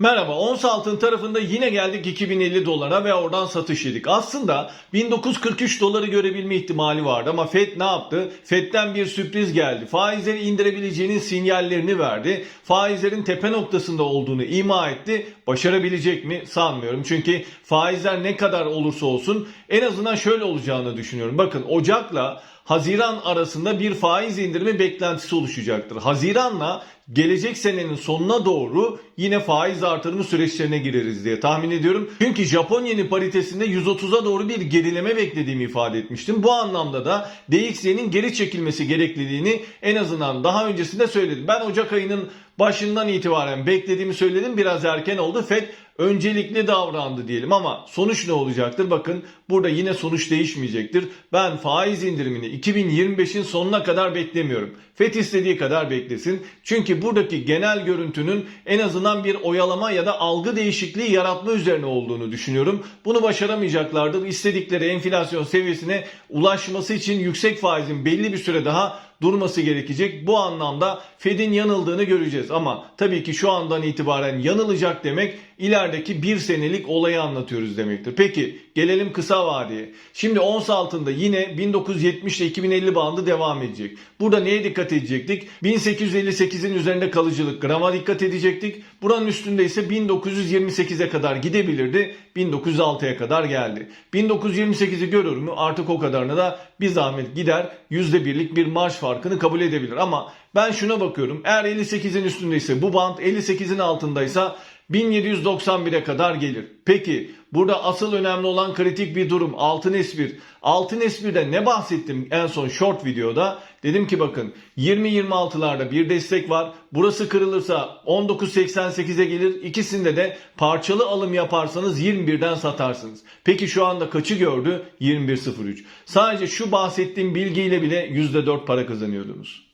Merhaba, ons altın tarafında yine geldik 2050 dolara ve oradan satış yedik. Aslında 1943 doları görebilme ihtimali vardı ama FED ne yaptı? FED'den bir sürpriz geldi. Faizleri indirebileceğinin sinyallerini verdi. Faizlerin tepe noktasında olduğunu ima etti. Başarabilecek mi? Sanmıyorum. Çünkü faizler ne kadar olursa olsun en azından şöyle olacağını düşünüyorum. Bakın Ocak'la Haziran arasında bir faiz indirimi beklentisi oluşacaktır. Haziranla gelecek senenin sonuna doğru yine faiz artırımı süreçlerine gireriz diye tahmin ediyorum. Çünkü Japon yeni paritesinde 130'a doğru bir gerileme beklediğimi ifade etmiştim. Bu anlamda da DXY'nin geri çekilmesi gerekliliğini en azından daha öncesinde söyledim. Ben Ocak ayının başından itibaren beklediğimi söyledim. Biraz erken oldu. FED öncelikli davrandı diyelim ama sonuç ne olacaktır? Bakın burada yine sonuç değişmeyecektir. Ben faiz indirimini 2025'in sonuna kadar beklemiyorum. FED istediği kadar beklesin. Çünkü buradaki genel görüntünün en azından bir oyalama ya da algı değişikliği yaratma üzerine olduğunu düşünüyorum. Bunu başaramayacaklardır. İstedikleri enflasyon seviyesine ulaşması için yüksek faizin belli bir süre daha durması gerekecek. Bu anlamda Fed'in yanıldığını göreceğiz. Ama tabii ki şu andan itibaren yanılacak demek ilerideki bir senelik olayı anlatıyoruz demektir. Peki gelelim kısa vadeye. Şimdi ons altında yine 1970 ile 2050 bandı devam edecek. Burada neye dikkat edecektik? 1858'in üzerinde kalıcılık grama dikkat edecektik. Buranın üstünde ise 1928'e kadar gidebilirdi. 1906'ya kadar geldi. 1928'i görür mü? Artık o kadarına da bir zahmet gider. %1'lik bir marş farkını kabul edebilir. Ama ben şuna bakıyorum. Eğer 58'in üstündeyse bu band 58'in altındaysa 1791'e kadar gelir. Peki burada asıl önemli olan kritik bir durum altın S1. Altın S1'de ne bahsettim en son short videoda? Dedim ki bakın 20-26'larda bir destek var. Burası kırılırsa 19.88'e gelir. İkisinde de parçalı alım yaparsanız 21'den satarsınız. Peki şu anda kaçı gördü? 21.03. Sadece şu bahsettiğim bilgiyle bile %4 para kazanıyordunuz.